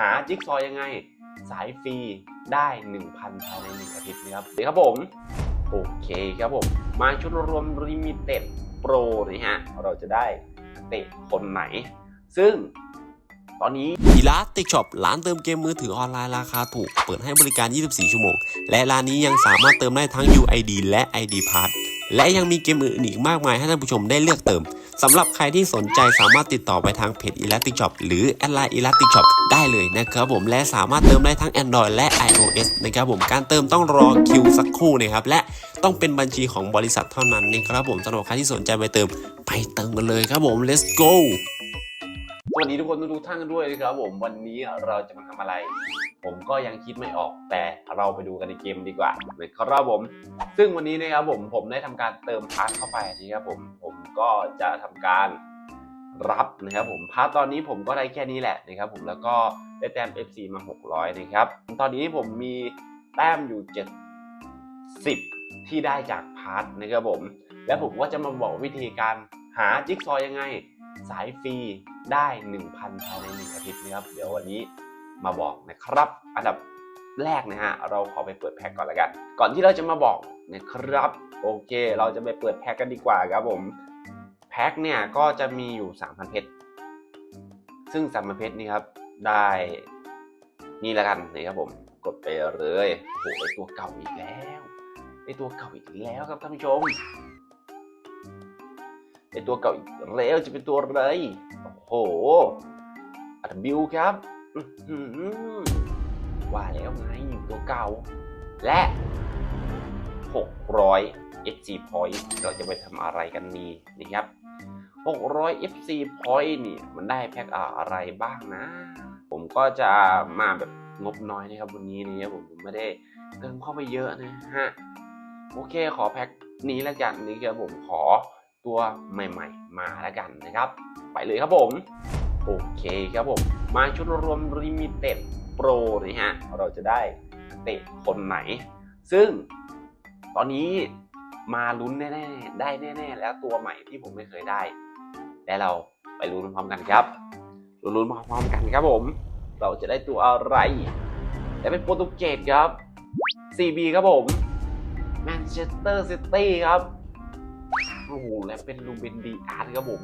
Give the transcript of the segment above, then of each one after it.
หาจิ๊กซอยังไง สายฟรีได้ 1,000ภายในหนึ่งอาทิตย์นะครับดีครับผม โอเคครับผม มาชุดรวมลิมิเต็ดโปรนี่ฮะ เราจะได้เตะคนไหน ซึ่งตอนนี้อีลาติกช็อปร้านเติมเกมมือถือออนไลน์ราคาถูก เปิดให้บริการ 24 ชั่วโมง และร้านนี้ยังสามารถเติมได้ทั้ง UID และ ID Pass และยังมีเกมอื่นอีกมากมายให้ท่านผู้ชมได้เลือกเติมสำหรับใครที่สนใจสามารถติดต่อไปทางเพจ Elastic Shop หรือแอดไลน์ Elastic Shop ได้เลยนะครับผมและสามารถเติมได้ทั้ง Android และ iOS นะครับผมการเติมต้องรอคิวสักครู่นะครับและต้องเป็นบัญชีของบริษัทเท่านั้นนะครับผมสำหรับใครที่สนใจไปเติมไปเติมกันเลยครับผม let's go วัสดีทุกคนทุกท่านกันด้วยนะครับผมวันนี้เราจะมาทำอะไร ผมก็ยังคิดไม่ออกแต่เราไปดูกันในเกมดีกว่านะครับผม ซึ่งวันนี้นะครับผมผมได้ทำการเติมพาร์ทเข้าไปนะครับผมผมก็จะทำการรับนะครับผมพาร์ทตอนนี้ผมก็ได้แค่นี้แหละนะครับผมแล้วก็ได้แต้ม FC มา 600 นะครับ ตอนนี้ผมมีแต้มอยู่70 ที่ได้จากพาร์ทนะครับผม และผมก็จะมาบอกวิธีการหาจิ๊กซอว์ยังไง สายฟรีได้ 1,000ภายในหนึ่งอาทิตย์นะครับ เดี๋ยววันนี้มาบอกนะครับ อันดับแรกนะฮะเราขอไปเปิดแพ็กก่อนละกัน ก่อนที่เราจะมาบอกนะครับ โอเค เราจะไปเปิดแพ็กกันดีกว่าครับผมแพ็กเนี่ยก็จะมีอยู่ 3,000เพชรซึ่ง 3,000เพชรนี่ครับได้นี่ละกันนะครับผมกดไปเลยโอ้โหตัวเก่าอีกแล้วไอตัวเก่าอีกแล้วครับท่านผู้ชม ไอตัวเก่าอีกแล้วจะเป็นตัวอะไร โอ้โหอัดบิวครับว่าแล้วไงตัวเก่า และ 600 FC point เราจะไปทำอะไรกันนี่นี่ครับ 600 FC point นี่มันได้แพ็คอะไรบ้างนะ ผมก็จะมาแบบงบน้อยนะครับวันนี้นะครับผมไม่ได้เติมเข้าไปเยอะนะฮะ โอเคขอแพ็คนี้แล้วกันนี่ครับผมขอ ตัวใหม่ ๆ มาแล้วกันนะครับ ไปเลยครับผม โอเคครับผม มาชุดรวมลิมิเต็ดโปรนี่ฮะ เราจะได้เตะคนไหน ซึ่งตอนนี้มาลุ้นแน่ๆ ได้แน่ ๆ แล้วตัวใหม่ที่ผมไม่เคยได้ และเราไปลุ้นพร้อมกันครับลุ้นพร้อมๆกันครับผม เราจะได้ตัวอะไรและเป็นโปรตุเกสครับ CB ครับผมแมนเชสเตอร์ซิตี้ครับ โอ้โหและเป็นลูเบนดีอาร์ครับผม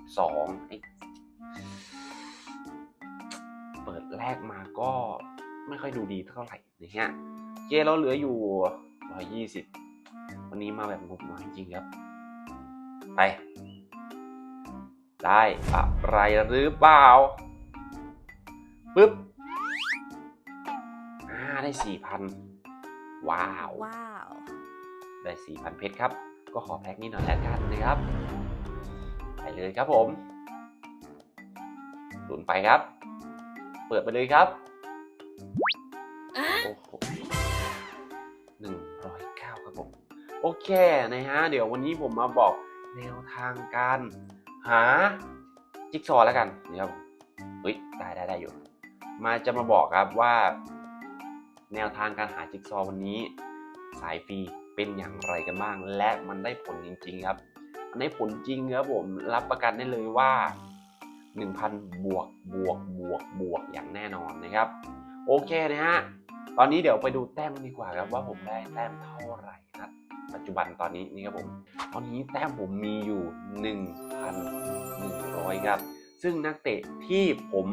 112ไอ้เปิดแรกมาก็ไม่ค่อยดูดีเท่าไหร่นะฮะเกเราเหลืออยู่120วันนี้มาแบบงบน้อยจริงครับ ไป ได้อะไรหรือเปล่าปึ๊บอ่าได้4,000ว้าว Wow. ได้4,000เพชรครับ ก็ขอแพ็กนี้หน่อยแล้วกันนะครับ ไปเลยครับผมหลุนไปครับ เปิดไปเลยครับโอ้โหหนึ่งร้อยเก้าครับผม โอเคนะฮะ เดี๋ยววันนี้ผมมาบอกแนวทางการหาจิ๊กซอว์แล้วกันนะครับเฮ้ยได้ได้ได้อยู่ มาจะมาบอกครับว่า แนวทางการหาจิ๊กซอว์วันนี้ สายฟรี เป็นอย่างไรกันบ้าง และมันได้ผลจริง ๆ ครับมันได้ผลจริงครับผมรับประกันได้เลยว่า 1,000 บวกบวกบวกบวกอย่างแน่นอนนะครับ โอเคนะฮะตอนนี้เดี๋ยวไปดูแต้มดีกว่าครับว่าผมได้แต้มเท่าไหร่นะปัจจุบันตอนนี้นี่ครับผมตอนนี้แต้มผมมีอยู่ 1,100 ครับ ซึ่งนักเตะที่ผม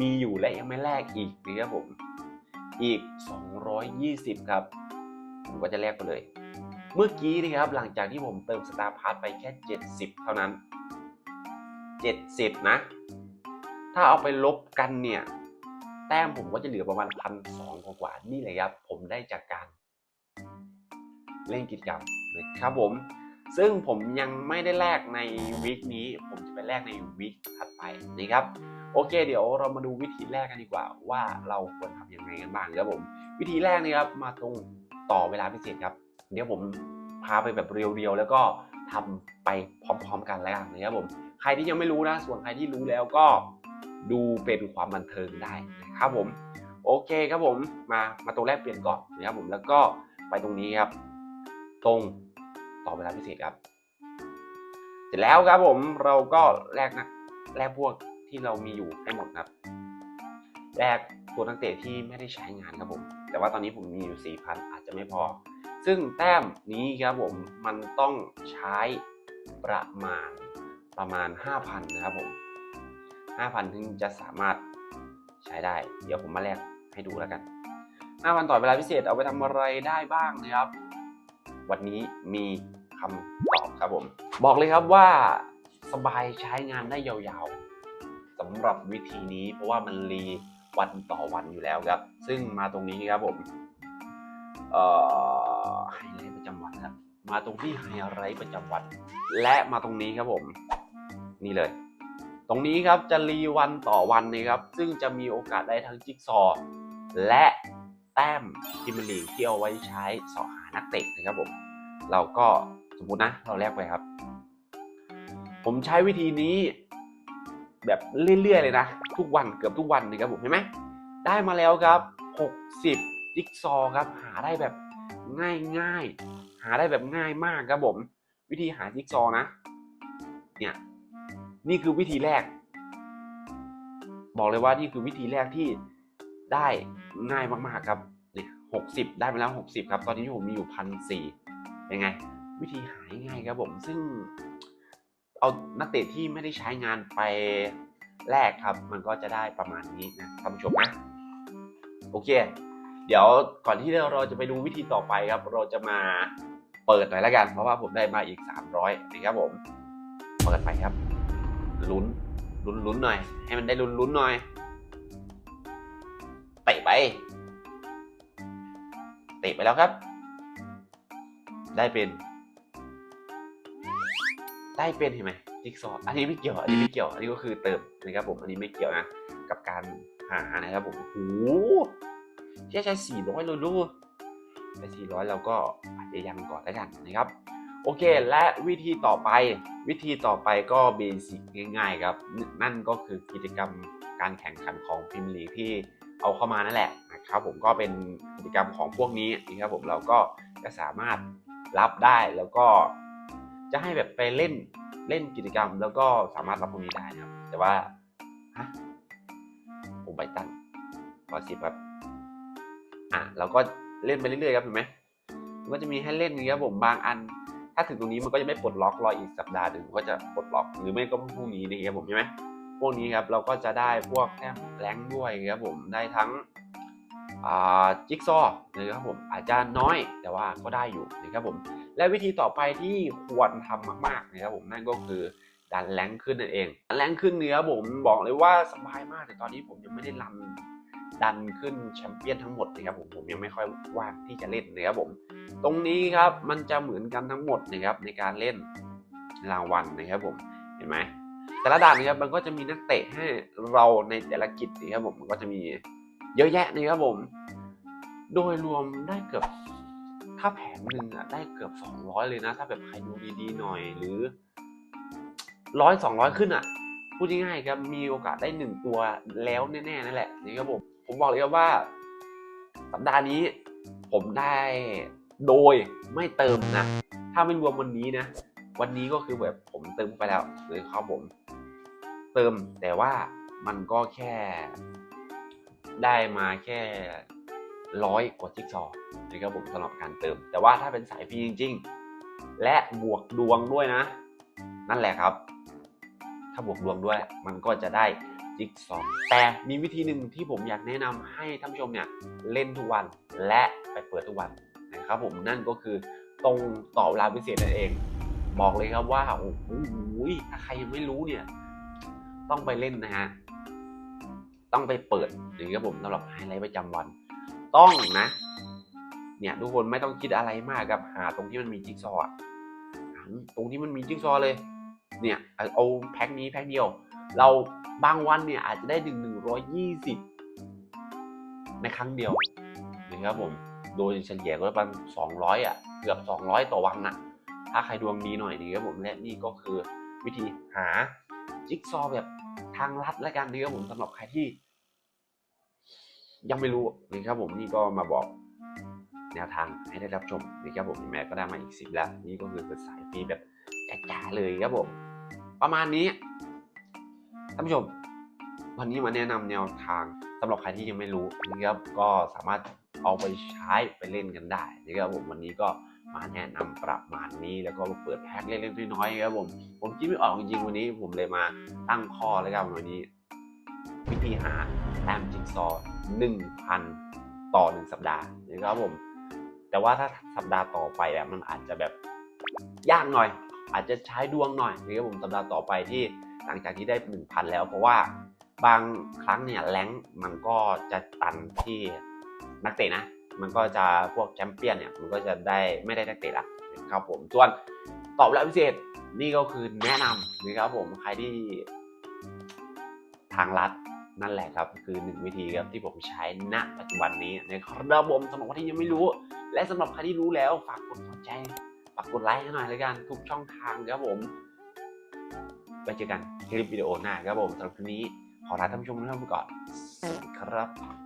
มีอยู่และยังไม่แลกอีกนะครับผมอีก 220 ครับ ผมก็จะแลกไปเลย เมื่อกี้นะครับหลังจากที่ผมเติมสตาร์พาร์ทไปแค่ 70 เท่านั้น 70 นะ ถ้าเอาไปลบกันเนี่ยแต้มผมก็จะเหลือประมาณพันสองกว่านี่เลยครับผมได้จากการ เล่นกิจกรรมนะครับผม ซึ่งผมยังไม่ได้แลกในวีคนี้ ผมจะไปแลกในวีคถัดไปนะครับ โอเค เดี๋ยวเรามาดูวิธีแรกกันดีกว่า ว่าเราควรทำยังไงกันบ้างครับผม วิธีแรกนี่ครับมาตรง ต่อเวลาพิเศษครับ เดี๋ยวผมพาไปแบบเรียวๆ แล้วก็ทำไปพร้อมๆ กันแล้วกันนะครับผม ใครที่ยังไม่รู้นะ ส่วนใครที่รู้แล้วก็ดูเป็นความบันเทิงได้นะครับผม โอเคครับผม มามาตรงแรกเปลี่ยนก่อนนะครับผม แล้วก็ไปตรงนี้ครับ ตรงต่อเวลาพิเศษครับ เสร็จแล้วครับผม เราก็แลกนะแลกพวกที่เรามีอยู่ให้หมดครับ แลกตัวนักเตะที่ไม่ได้ใช้งานครับผม แต่ว่าตอนนี้ผมมีอยู่ 4,000 อาจจะไม่พอ ซึ่งแต้มนี้ครับผมมันต้องใช้ประมาณประมาณ 5,000 นะครับผม 5,000 ถึงจะสามารถใช้ได้ เดี๋ยวผมมาแลกให้ดูแล้วกัน 5,000 ต่อเวลาพิเศษเอาไปทำอะไรได้บ้างนะครับ วันนี้มีคำตอบครับผม บอกเลยครับว่าสบายใช้งานได้ยาวๆสำหรับวิธีนี้เพราะว่ามันรี วันต่อวันอยู่แล้วครับ ซึ่งมาตรงนี้ครับผมเอ่อไฮไลท์ประจำวันครับ มาตรงที่ไฮไลท์ประจำวัน และมาตรงนี้ครับผม นี่เลย ตรงนี้ครับจะรีวันต่อวันนะครับ ซึ่งจะมีโอกาสได้ทั้งจิ๊กซอว์และแต้มพิมพ์ลีกที่เอาไว้ใช้เสอหานักเตะนะครับผม เราก็สมมุตินะเราแลกไปครับ ผมใช้วิธีนี้ แบบเรื่อยๆเลยนะ ทุกวันเกือบทุกวันนะครับผมเห็นไหมได้มาแล้วครับ 60จิ๊กซอว์ครับ หาได้แบบง่ายๆ หาได้แบบง่ายมากครับผม วิธีหาจิ๊กซอว์นะ เนี่ยนี่คือวิธีแรก บอกเลยว่านี่คือวิธีแรกที่ได้ง่ายมากๆครับเนี่ยหกสิบได้มาแล้วหกสิบครับ ตอนนี้ผมมีอยู่พันสี่เป็นไง วิธีหายง่ายครับผม ซึ่ง เอานักเตะที่ไม่ได้ใช้งานไปแรกครับ มันก็จะได้ประมาณนี้นะท่านผู้ชมนะ โอเค เดี๋ยวก่อนที่เราจะไปดูวิธีต่อไปครับ เราจะมาเปิดหน่อยแล้วกัน เพราะว่าผมได้มาอีก 300นะครับผม เปิดไปครับ ลุ้น ลุ้นลุ้นหน่อย ให้มันได้ลุ้นลุ้นหน่อยเตะไปเตะไปแล้วครับ ได้เป็น ได้เป็นเห็นไหมจิ๊กซออันนี้ไม่เกี่ยว อันนี้ไม่เกี่ยว อันนี้ก็คือเติมนะครับผม อันนี้ไม่เกี่ยวนะ กับการหานะครับผมโอ้โหแค่ใช้สี่ร้อยเลยลูกใช้สี่ร้อยเราก็อาจจะยังก่อนแล้วกันนะครับ โอเค และวิธีต่อไป วิธีต่อไปก็เบสิกง่ายๆครับ นั่นก็คือกิจกรรมการแข่งขันของพรีเมียร์ลีที่เอาเข้ามานั่นแหละนะครับผมก็เป็นกิจกรรมของพวกนี้นะครับผมเราก็จะสามารถรับได้แล้วก็ จะให้แบบไปเล่นเล่นกิจกรรม แล้วก็สามารถรับพวกนี้ได้นะครับ แต่ว่าฮะผมไปตั้งขอสิบครับอะเราก็เล่นไปเรื่อยๆครับเห็นไหมมันก็จะมีให้เล่นอย่างเงี้ยครับผมบางอัน ถ้าถึงตรงนี้มันก็จะไม่ปลดล็อกรออีกสัปดาห์หนึ่งก็จะปลดล็อกหรือไม่ก็พรุ่งนี้นะครับผมใช่ไหมพวกนี้ครับเราก็จะได้พวกแต้มแรงด้วยครับผมได้ทั้ง จิ๊กซอนะครับผมอาจจะน้อยแต่ว่าก็ได้อยู่นะครับผมและวิธีต่อไปที่ควรทำมากๆนะครับผมนั่นก็คือดันแรงขึ้นนั่นเองดันแรงขึ้นเนื้อผมบอกเลยว่าสบายมากแต่ตอนนี้ผมยังไม่ได้รันดันขึ้นแชมเปี้ยนทั้งหมดนะครับผมผมยังไม่ค่อยว่างที่จะเล่นนะครับผม ตรงนี้ครับมันจะเหมือนกันทั้งหมดนะครับในการเล่นรางวัลนะครับผมเห็นไหมแต่ละด่านนะครับมันก็จะมีนักเตะให้เราในแต่ละกิจนะครับผมมันก็จะมี เยอะแยะนะครับผม โดยรวมได้เกือบถ้าแผงหนึ่งอะได้เกือบ 200 เลยนะ ถ้าแบบใครดูดีๆหน่อยหรือร้อยสองร้อยขึ้นอะพูดง่ายๆครับมีโอกาสได้หนึ่งตัวแล้วแน่ๆนั่นแหละนี่ครับผมผมบอกเลยครับว่า สัปดาห์นี้ผมได้โดยไม่เติมนะ ถ้าไม่รวมวันนี้นะ วันนี้ก็คือแบบผมเติมไปแล้วเลยครับผม เติมแต่ว่ามันก็แค่ ได้มาแค่ร้อยกว่าจิ๊กซอว์นะครับผมสำหรับการเติม แต่ว่าถ้าเป็นสายฟรีจริง ๆ และบวกดวงด้วยนะ นั่นแหละครับ ถ้าบวกดวงด้วยมันก็จะได้จิ๊กซอว์แต่มีวิธีหนึ่งที่ผมอยากแนะนำให้ท่านผู้ชมเนี่ยเล่นทุกวันและไปเปิดทุกวันนะครับผมนั่นก็คือตรงต่อเวลาพิเศษนั่นเอง บอกเลยครับว่าโอ้โหถ้าใครยังไม่รู้เนี่ย ต้องไปเล่นนะฮะ ต้องไปเปิดหรือครับผมสำหรับไฮไลท์ประจำวัน ต้องนะ เนี่ยทุกคนไม่ต้องคิดอะไรมากครับหาตรงที่มันมีจิ๊กซอว์ตรงที่มันมีจิ๊กซอว์เลย เนี่ยเอาแพ็คนี้แพ็คเดียว เราบางวันเนี่ยอาจจะได้ถึงหนึ่งร้อยยี่สิบในครั้งเดียวนะครับผม โดยเฉลี่ยก็ประมาณสองร้อยอะ เกือบสองร้อยต่อวันนะถ้าใครดวงดีหน่อยนี่ครับผมและนี่ก็คือวิธีหาจิ๊กซอว์แบบ ทางลัดและกันนะครับผมสำหรับใครที่ ยังไม่รู้นี่ครับผมนี่ก็มาบอกแนวทางให้ได้รับชมนี่ครับผมแม่ก็ได้มาอีกสิบแล้ว นี่ก็คือเป็นสายฟรีแบบจ๋าๆเลยครับผมประมาณนี้ท่านผู้ชม วันนี้มาแนะนำแนวทางสำหรับใครที่ยังไม่รู้นะครับก็สามารถเอาไปใช้ไปเล่นกันได้นะครับผมวันนี้ก็ มาแนะนำประมาณนี้แล้วก็เปิดแพ็คเล็กๆน้อยๆครับผมผมคิดไม่ออกจริงๆวันนี้ผมเลยมาตั้งข้อแล้วกันวันนี้ วิธีหาแต้มจิ๊กซอว์1,000ต่อ1สัปดาห์นะครับผม แต่ว่าถ้าสัปดาห์ต่อไปอะมันอาจจะแบบยากหน่อย อาจจะใช้ดวงหน่อยนะครับผมสัปดาห์ต่อไปที่หลังจากที่ได้1,000แล้ว เพราะว่าบางครั้งเนี่ยแรงมันก็จะตันที่นักเตะนะ มันก็จะพวกแชมเปี้ยนเนี่ยมันก็จะได้ไม่ได้นักเตะละนะครับผมส่วนตอบแล้วพิเศษนี่ก็คือแนะนำนะครับผมใครที่ทางลัดนั่นแหละครับ คือหนึ่งวิธีครับที่ผมใช้ณปัจจุบันนี้นะครับผมสำหรับคนที่ยังไม่รู้ และสำหรับใครที่รู้แล้วฝากกดหัวใจฝากกดไลค์ให้หน่อยเลยกันทุกช่องทางครับผมไปเจอกันคลิปวิดีโอหน้าครับผมสำหรับคลิปนี้ขอลาท่านผู้ชมทุกท่านไปก่อนครับ